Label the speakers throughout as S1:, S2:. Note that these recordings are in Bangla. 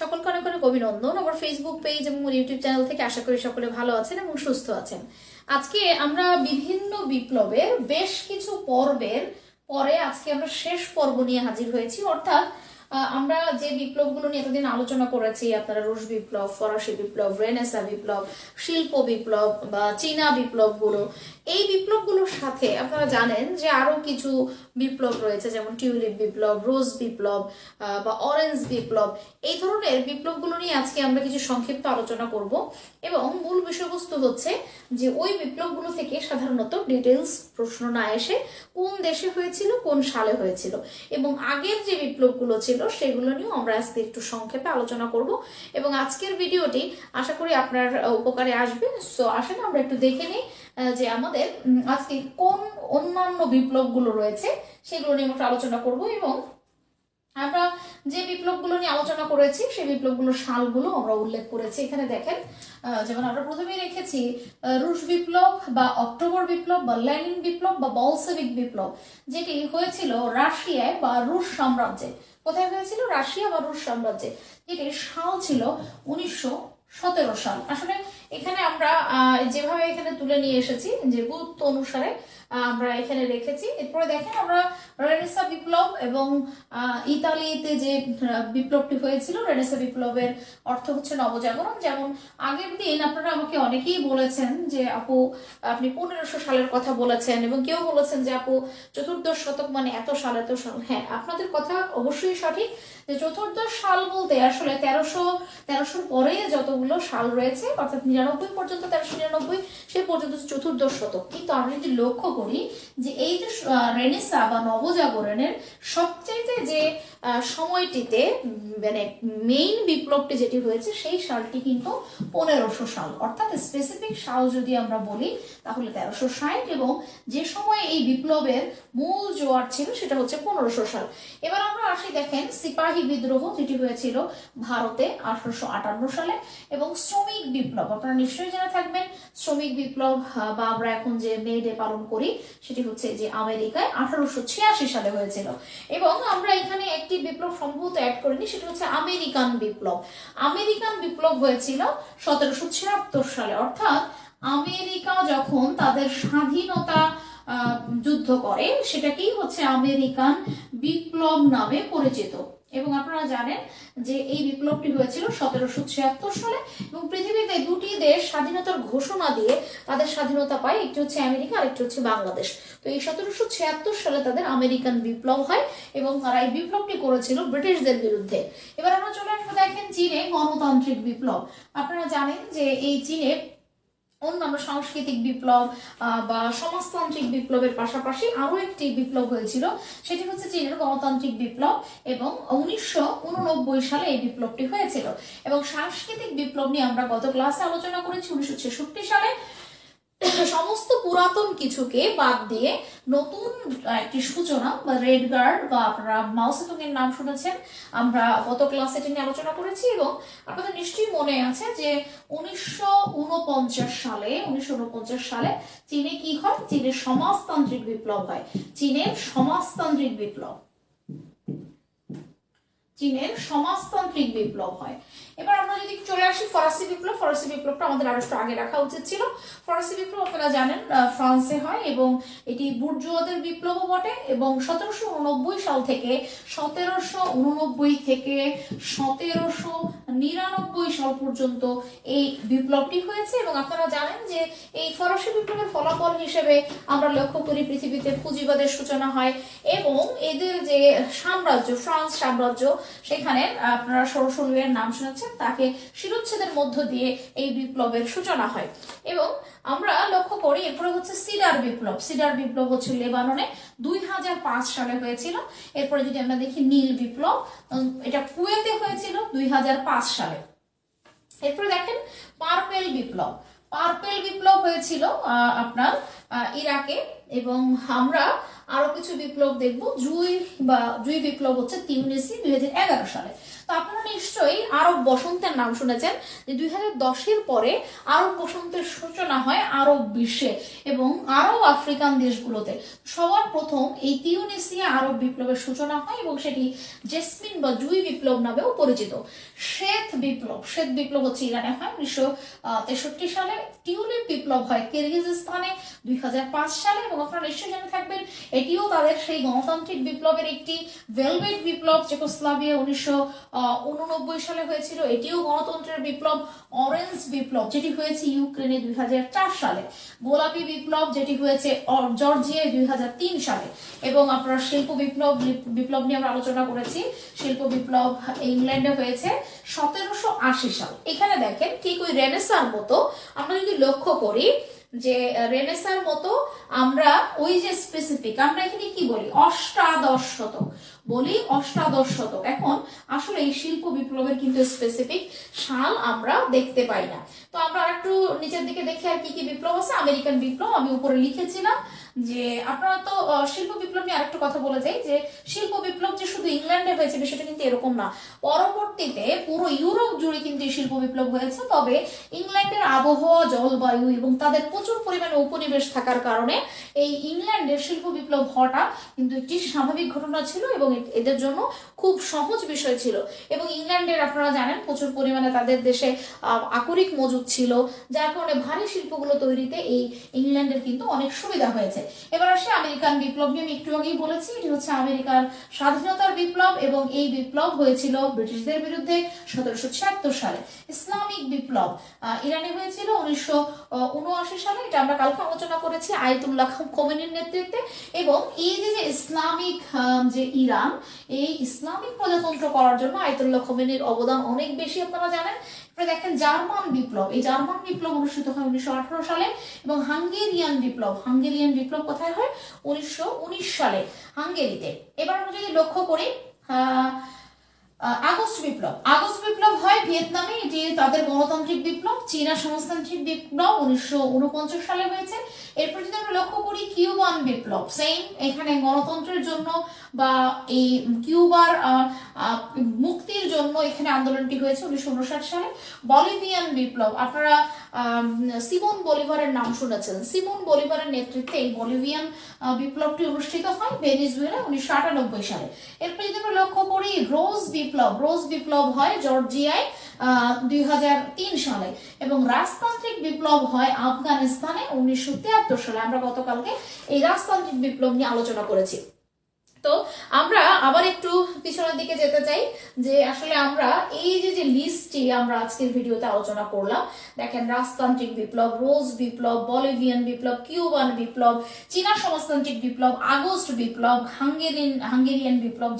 S1: সকলকে অনেক অনেক অভিনন্দন। আমার ফেসবুক পেজ এবং ইউটিউব চ্যানেল থেকে আশা করি সকলে ভালো আছেন এবং সুস্থ আছেন। আজকে আমরা বিভিন্ন বিপ্লবের বেশ কিছু পর্বের পরে আজকে আমরা শেষ পর্ব নিয়ে হাজির হয়েছি। অর্থাৎ আমরা যে বিপ্লবগুলো নিয়ে এতদিন আলোচনা করেছি, আপনারা রুশ বিপ্লব, ফরাসি বিপ্লব, রেনেসা বিপ্লব, শিল্প বিপ্লব বা চীনা বিপ্লবগুলো, এই বিপ্লবগুলোর সাথে আপনারা জানেন যে আরও কিছু বিপ্লব রয়েছে, যেমন টিউলিপ বিপ্লব, রোজ বিপ্লব বা অরেঞ্জ বিপ্লব। এই ধরনের বিপ্লবগুলো নিয়ে আজকে আমরা কিছু সংক্ষিপ্ত আলোচনা করব এবং মূল বিষয়বস্তু হচ্ছে যে ওই বিপ্লবগুলো থেকে সাধারণত ডিটেলস প্রশ্ন না এসে কোন দেশে হয়েছিল, কোন সালে হয়েছিল। এবং আগের যে বিপ্লবগুলো ছিল সেগুলো নিয়েও আমরা আজকে একটু সংক্ষেপে আলোচনা করব। এবং আজকের ভিডিওটি আশা করি আপনার উপকারে আসবে। সো আসেন আমরা একটু দেখে নিই যে আমাদের আজকে কোন অন্যান্য বিপ্লবগুলো রয়েছে, সেগুলো নিয়ে আমরা আলোচনা করব এবং আমরা যে বিপ্লবগুলো নিয়ে আলোচনা করেছি, সেই বিপ্লবগুলোর সালগুলো আমরা উল্লেখ করেছি। এখানে দেখেন যেমন আমরা প্রথমেই রেখেছি রুশ বিপ্লব বা অক্টোবর বিপ্লব বা লেনিন বিপ্লব বা বলসেভিক বিপ্লব, যেটি হয়েছিল রাশিয়ায় বা রুশ সাম্রাজ্যে। কোথায় হয়েছিল? রাশিয়া বা রুশ সাম্রাজ্যে। যেটির সাল ছিল উনিশশো সতেরো সাল। আসলে এখানে আমরা যেভাবে এখানে তুলে নিয়ে এসেছি যে গুরুত্ব অনুসারে আমরা এখানে রেখেছি। এরপরে দেখেন আমরা রেনেসা বিপ্লব এবং ইতালিতে যে বিপ্লবটি হয়েছিল রেনেসা বিপ্লবের অর্থ হচ্ছে নবজাগরণ। যেমন আগের দিন আপনারা আমাকে অনেকেই বলেছেন যে, আপু, আপনি পনেরোশো সালের কথা বলেছেন এবং কেউ বলেছেন যে, আপু, চতুর্দশ শতক মানে এত সাল এত সাল। হ্যাঁ আপনাদের কথা অবশ্যই সঠিক যে, চতুর্দশ সাল বলতে আসলে তেরোশো, তেরোশোর পরে যতগুলো সাল রয়েছে, অর্থাৎ নিরানব্বই পর্যন্ত তেরোশো নিরানব্বই, সে পর্যন্ত চতুর্দশ শতক। কিন্তু আমরা যদি লক্ষ্য করি যে এই যে রেনেসা বা নবজাগরণের সবচাইতে যে সময়টিতে মানে মেইন বিপ্লবটি যেটি হয়েছে সেই সালটি কিন্তু পনেরোশো সাল। অর্থাৎ স্পেসিফিক সাল যদি আমরা বলি, তাহলে তেরোশো ষাট এবং যে সময় এই বিপ্লবের মূল জোয়ার ছিল সেটা হচ্ছে পনেরোশো সাল। এবার আমরা আসি দেখেন সিপাহী বিদ্রোহ যেটি হয়েছিল ভারতে আঠারোশো আটান্ন সালে এবং শ্রমিক বিপ্লব। আপনারা নিশ্চয়ই জেনে থাকবেন, শ্রমিক বিপ্লব বা আমরা এখন যে মে ডে পালন করি সেটি হচ্ছে যে আমেরিকায় আঠারোশো ছিয়াশি সালে হয়েছিল। এবং আমরা এখানে একটি বিপ্লব সম্ভবত অ্যাড করিনি, সেটা হচ্ছে আমেরিকান বিপ্লব। আমেরিকান বিপ্লব হয়েছিল সতেরোশো ছিয়াত্তর সালে। অর্থাৎ আমেরিকা যখন তাদের স্বাধীনতা যুদ্ধ করে, সেটাকেই হচ্ছে আমেরিকান বিপ্লব নামে পরিচিত। এবং আপনারা জানেন যে এই বিপ্লবটি হয়েছিল সতেরোশো ছিয়াত্তর সালে এবং পৃথিবীতে দুটি দেশ স্বাধীনতার ঘোষণা দিয়ে তাদের স্বাধীনতা পায়, একটি হচ্ছে আমেরিকা আর একটি হচ্ছে বাংলাদেশ। তো এই সতেরোশো ছিয়াত্তর সালে তাদের আমেরিকান বিপ্লব হয় এবং তারা এই বিপ্লবটি করেছিল ব্রিটিশদের বিরুদ্ধে। এবার আমরা চলে আসব দেখেন চীনে গণতান্ত্রিক বিপ্লব। আপনারা জানেন যে এই চীনে অন্যান্য সাংস্কৃতিক বিপ্লব বা সমাজতান্ত্রিক বিপ্লবের পাশাপাশি আরও একটি বিপ্লব হয়েছিল, সেটি হচ্ছে চীনের গণতান্ত্রিক বিপ্লব এবং উনিশশো উননব্বই সালে এই বিপ্লবটি হয়েছিল। এবং সাংস্কৃতিক বিপ্লব নিয়ে আমরা গত ক্লাসে আলোচনা করেছি উনিশশো ছেষট্টি সালে। সমস্ত পুরাতন কিছুকে বাদ দিয়ে নতুন একটি সূচনা, বা রেড গার্ড বা আপনারা মাউসেতুং এর নাম শুনেছেন, আমরা গত ক্লাসে এটি নিয়ে আলোচনা করেছি এবং আপনাদের নিশ্চয়ই মনে আছে যে উনিশশো উনপঞ্চাশ সালে, উনিশশো উনপঞ্চাশ সালে চীনে কি হয়? চীনের সমাজতান্ত্রিক বিপ্লব হয়। চীনের সমাজতান্ত্রিক বিপ্লব। চীনের সমাজতান্ত্রিক বিপ্লব হয়। এবার আমরা যদি চলে আসি ফরাসি বিপ্লব, ফরাসি বিপ্লবটা আমাদের আরও একটু আগে রাখা উচিত ছিল। ফরাসি বিপ্লব আপনারা জানেন ফ্রান্সে হয় এবং এটি বুর্জুয়াদের বিপ্লবও বটে এবং সতেরোশো উননব্বই সাল থেকে সতেরোশো উননব্বই থেকে সতেরোশো নিরানব্বই সাল পর্যন্ত এই বিপ্লবটি হয়েছে এবং আপনারা জানেন যে এই ফরাসি বিপ্লবের ফলাফল হিসেবে আমরা লক্ষ্য করি পৃথিবীতে পুঁজিবাদের সূচনা হয় এবং এদের যে সাম্রাজ্য, ফ্রান্স সাম্রাজ্য, সেখানে আপনারা সরসরুয়ের নাম শুনেছেন তাকে শিরোচ্ছেদের মধ্য দিয়ে এই বিপ্লবের সূচনা হয়। এবং আমরা লক্ষ্য করি, এরপরে হচ্ছে সিডার বিপ্লব। সিডার বিপ্লব হচ্ছে লেবাননে দুই হাজার পাঁচ সালে হয়েছিল। এরপরে যদি আমরা দেখি নীল বিপ্লব এটা কুয়েতে হয়েছিল দুই হাজার পাঁচ সালে। এরপরে দেখেন পার্পেল বিপ্লব। পার্পেল বিপ্লব হয়েছিল আপনার ইরাকে এবং আমরা আরও কিছু বিপ্লব দেখব। জুই বা জুই বিপ্লব হচ্ছে তিউনিসি দুই সালে। তো আপনারা নিশ্চয়ই নিশ্চয়ই আরব বসন্তের নাম শুনেছেন যে দুই হাজার দশের পরে আরব বসন্তের সূচনা হয় আরব বিশ্বে এবং আরব আফ্রিকান দেশগুলোতে। সবার প্রথম এই তিউনেসিয়া আরব বিপ্লবের সূচনা হয় এবং সেটি জেসমিন বা জুই বিপ্লব নামেও পরিচিত। শ্বেত বিপ্লব শ্বেত বিপ্লব হচ্ছে ইরানে হয় উনিশশো তেষট্টি সালে। টিউলিপ বিপ্লব হয় কিরগিজস্তানে দুই সালে এবং আপনারা নিশ্চয়ই জেনে থাকবেন এটিও তাদের সেই গণতান্ত্রিক বিপ্লবের একটি ভেলভেট বিপ্লব চেকোস্লাভিয়া উনিশশো উননব্বই সালে হয়েছিল। এটিও গণতন্ত্রের বিপ্লব অরেঞ্জ বিপ্লব, যেটি হয়েছে ইউক্রেনে দুই হাজার চার সালে। গোলাপি বিপ্লব, যেটি হয়েছে জর্জিয়ায় দুই হাজার তিন সালে। এবং আপনার শিল্প বিপ্লব বিপ্লব নিয়ে আমরা আলোচনা করেছি। শিল্প বিপ্লব ইংল্যান্ডে হয়েছে সতেরোশো আশি সাল। এখানে দেখেন ঠিক ওই রেনেসার মতো আমরা যদি লক্ষ্য করি যে রেনেসার মতো আমরা ওই যে স্পেসিফিক আমরা এখানে কি বলি? অষ্টাদশ শতক বলি অষ্টাদশ শতক এখন আসলে এই শিল্প বিপ্লবের কিন্তু স্পেসিফিক সাল আমরা দেখতে পাই না। তো আমরা একটু নিচের দিকে দেখি আর কি কি বিপ্লব আছে। আমেরিকান বিপ্লব, আমি উপরে লিখেছিলাম যে, আপনারা তো শিল্প বিপ্লব নিয়ে আরেকটা কথা বলে যাই যে, শিল্প বিপ্লব যে শুধু ইংল্যান্ডে হয়েছে বিষয়টা কিন্তু এরকম না। পরবর্তীতে পুরো ইউরোপ জুড়ে কিন্তু এই শিল্প বিপ্লব হয়েছে। তবে ইংল্যান্ডের আবহাওয়া, জলবায়ু এবং তাদের প্রচুর পরিমাণে উপনিবেশ থাকার কারণে এই ইংল্যান্ডের শিল্প বিপ্লব হওয়াটা কিন্তু একটি স্বাভাবিক ঘটনা ছিল এবং এ- এদের জন্য খুব সহজ বিষয় ছিল। এবং ইংল্যান্ডের আপনারা জানেন, প্রচুর পরিমাণে তাদের দেশে আকরিক মজুদ ছিল, যার কারণে ভারী শিল্পগুলো তৈরিতে এই ইংল্যান্ডের কিন্তু অনেক সুবিধা হয়েছে। এবার আসে আমেরিকান বিপ্লব নিয়ে আমি একটু আগেই বলেছি, এটি হচ্ছে আমেরিকার স্বাধীনতার বিপ্লব এবং এই বিপ্লব হয়েছিল ব্রিটিশদের বিরুদ্ধে সতেরোশো ছিয়াত্তর সালে। ইসলামিক বিপ্লব ইরানে হয়েছিল উনিশশো উনআশি সালে, এটা আমরা কালকে আলোচনা করেছি, আয়তুল্লাহ খোমেনির নেতৃত্বে। এবং এই যে ইসলামিক যে ইরান এই ইসলামিক প্রজাতন্ত্র করার জন্য আয়তুল্লাহ খোমেনির অবদান অনেক বেশি আপনারা জানেন। এরপরে দেখেন জার্মান বিপ্লব। এই জার্মান বিপ্লব অনুষ্ঠিত হয় উনিশশো আঠারো সালে এবং হাঙ্গেরিয়ান বিপ্লব হাঙ্গেরিয়ান বিপ্লব কোথায় হয়? উনিশশো উনিশ সালে হাঙ্গেরিতে। এবার আমরা যদি লক্ষ্য করি আহ, আগস্ট বিপ্লব। আগস্ট বিপ্লব হয় ভিয়েতনামে, এটি তাদের গণতান্ত্রিক বিপ্লব, চীনা সমাজতান্ত্রিক বিপ্লব উনিশশো উনপঞ্চাশ সালে হয়েছে। এরপর যদি আমরা লক্ষ্য করি, কিউবান বিপ্লব সেম এখানে গণতন্ত্রের জন্য বা এই কিউবার মুক্তির জন্য এখানে আন্দোলনটি হয়েছে উনিশশো উনষাট সালে। বলিভিয়ান বিপ্লব, আপনারা সিমন বলিভারের নাম শুনেছেন। সিমন বলিভারের নেতৃত্বে এই বলিভিয়ান বিপ্লবটি অনুষ্ঠিত হয় ভেনিজুয়েলা উনিশশো আটানব্বই সালে। এরপর যদি আমরা লক্ষ্য করি, রোজ বিপ্লব রোজ বিপ্লব হয় জর্জিয়ায় দুই হাজার তিন সালে। এবং রাজতান্ত্রিক বিপ্লব হয় আফগানিস্তানে উনিশশো সালে। আমরা গতকালকে এই রাজতান্ত্রিক বিপ্লব নিয়ে আলোচনা করেছি। তো আমরা আবার একটু পিছনের দিকে যেতে চাই যে আসলে আমরা এই যে যে লিস্টটি আমরা আজকের ভিডিওতে আলোচনা করলাম দেখেন রাজতান্ত্রিক বিপ্লব রোজ বিপ্লব বলিভিয়ান বিপ্লব কিউবান বিপ্লব চীনা সমাজতান্ত্রিক বিপ্লব আগস্ট বিপ্লব হাঙ্গেরিয়ান হাঙ্গেরিয়ান বিপ্লব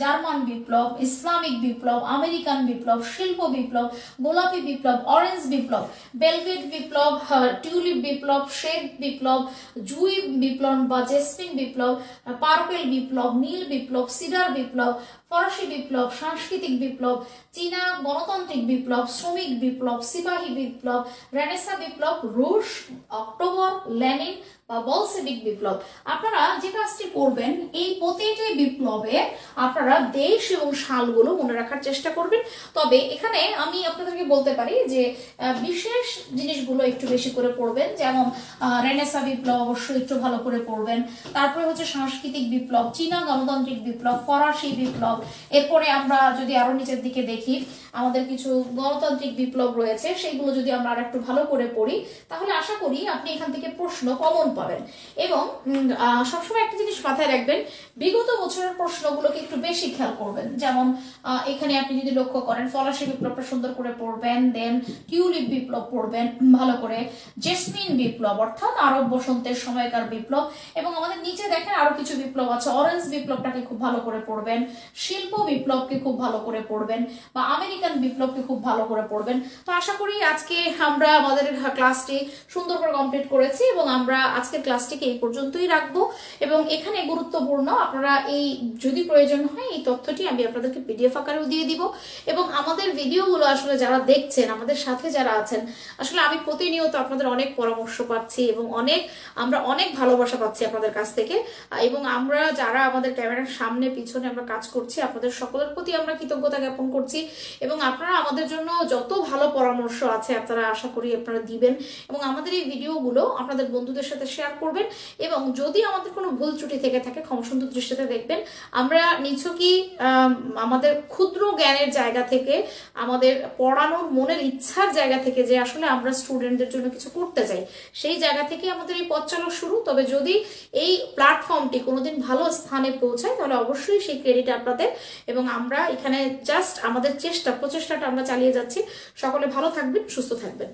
S1: জার্মান বিপ্লব ইসলামিক বিপ্লব আমেরিকান বিপ্লব শিল্প বিপ্লব গোলাপি বিপ্লব অরেঞ্জ বিপ্লব বেলভেট বিপ্লব আহ, টিউলিপ বিপ্লব শ্বেত বিপ্লব জুই বিপ্লব বা জেসমিন বিপ্লব পার্পেল বিপ্লব নীল বিপ্লব সিডার বিপ্লব ফরাসি বিপ্লব, সাংস্কৃতিক বিপ্লব, চীনা গণতান্ত্রিক বিপ্লব, শ্রমিক বিপ্লব, সিপাহী বিপ্লব, রেনেসা বিপ্লব, রুশ, অক্টোবর, লেনিন বা বলসেবিক বিপ্লব। আপনারা যে কাজটি করবেন, এই প্রতিটি বিপ্লবে আপনারা দেশ এবং সালগুলো মনে রাখার চেষ্টা করবেন। তবে এখানে আমি আপনাদেরকে বলতে পারি যে বিশেষ জিনিসগুলো একটু বেশি করে পড়বেন, যেমন রেনেসা বিপ্লব অবশ্যই একটু ভালো করে পড়বেন। তারপরে হচ্ছে সাংস্কৃতিক বিপ্লব, চীনা গণতান্ত্রিক বিপ্লব, ফরাসি বিপ্লব এরপরে আমরা যদি আরও নিচের দিকে দেখি, আমাদের কিছু গণতান্ত্রিক বিপ্লব রয়েছে, সেইগুলো যদি আমরা আর একটু ভালো করে পড়ি, তাহলে আশা করি আপনি এখান থেকে প্রশ্ন কমন পাবেন। এবং সবসময় একটা জিনিস মাথায় রাখবেন, বিগত বছরের প্রশ্নগুলোকে একটু বেশি খেয়াল করবেন। যেমন এখানে আপনি যদি লক্ষ্য করেন, ফরাসি বিপ্লবটা সুন্দর করে পড়বেন, দেন টিউলিপ বিপ্লব পড়বেন, ভালো করে, জেসমিন বিপ্লব, অর্থাৎ আরব বসন্তের সময়কার বিপ্লব, এবং আমাদের নিচে দেখেন আরও কিছু বিপ্লব আছে, অরেঞ্জ বিপ্লবটাকে খুব ভালো করে পড়বেন শিল্প বিপ্লবকে খুব ভালো করে পড়বেন বা আমেরিকান বিপ্লবকে খুব ভালো করে পড়বেন। তো আশা করি আজকে আমরা আমাদের ক্লাসটি সুন্দর করে কমপ্লিট করেছি এবং আমরা আজকের ক্লাসটিকে এই পর্যন্তই রাখব। এবং এখানে গুরুত্বপূর্ণ আপনারা এই যদি প্রয়োজন হয় এই তথ্যটি আমি আপনাদেরকে পিডিএফ আকারেও দিয়ে দিব। এবং আমাদের ভিডিওগুলো আসলে যারা দেখছেন, আমাদের সাথে যারা আছেন, আসলে আমি প্রতিনিয়ত আপনাদের অনেক পরামর্শ পাচ্ছি এবং অনেক, আমরা অনেক ভালোবাসা পাচ্ছি আপনাদের কাছ থেকে। এবং আমরা যারা আমাদের ক্যামেরার সামনে, পিছনে আমরা কাজ করছি করছি আপনাদের সকলের প্রতি আমরা কৃতজ্ঞতা জ্ঞাপন করছি এবং আপনারা আমাদের জন্য যত ভালো পরামর্শ আছে আপনারা আশা করি আপনারা দিবেন এবং আমাদের এই ভিডিওগুলো আপনাদের বন্ধুদের সাথে শেয়ার করবেন এবং যদি আমাদের কোনো ভুল ত্রুটি থেকে থাকে ক্ষমসুন্দর দৃষ্টিতে দেখবেন। আমরা নিছকই আম, আমাদের ক্ষুদ্র জ্ঞানের জায়গা থেকে আমাদের পড়ানোর মনের ইচ্ছার জায়গা থেকে যে আসলে আমরা স্টুডেন্টদের জন্য কিছু করতে চাই সেই জায়গা থেকে আমাদের এই পথ চালক শুরু। তবে যদি এই প্ল্যাটফর্মটি কোনোদিন ভালো স্থানে পৌঁছায় তাহলে অবশ্যই সেই ক্রেডিট আপনাদের এবং আমরা এখানে জাস্ট আমাদের চেষ্টা, প্রচেষ্টাটা আমরা চালিয়ে যাচ্ছি। সকলে ভালো থাকবেন, সুস্থ থাকবেন।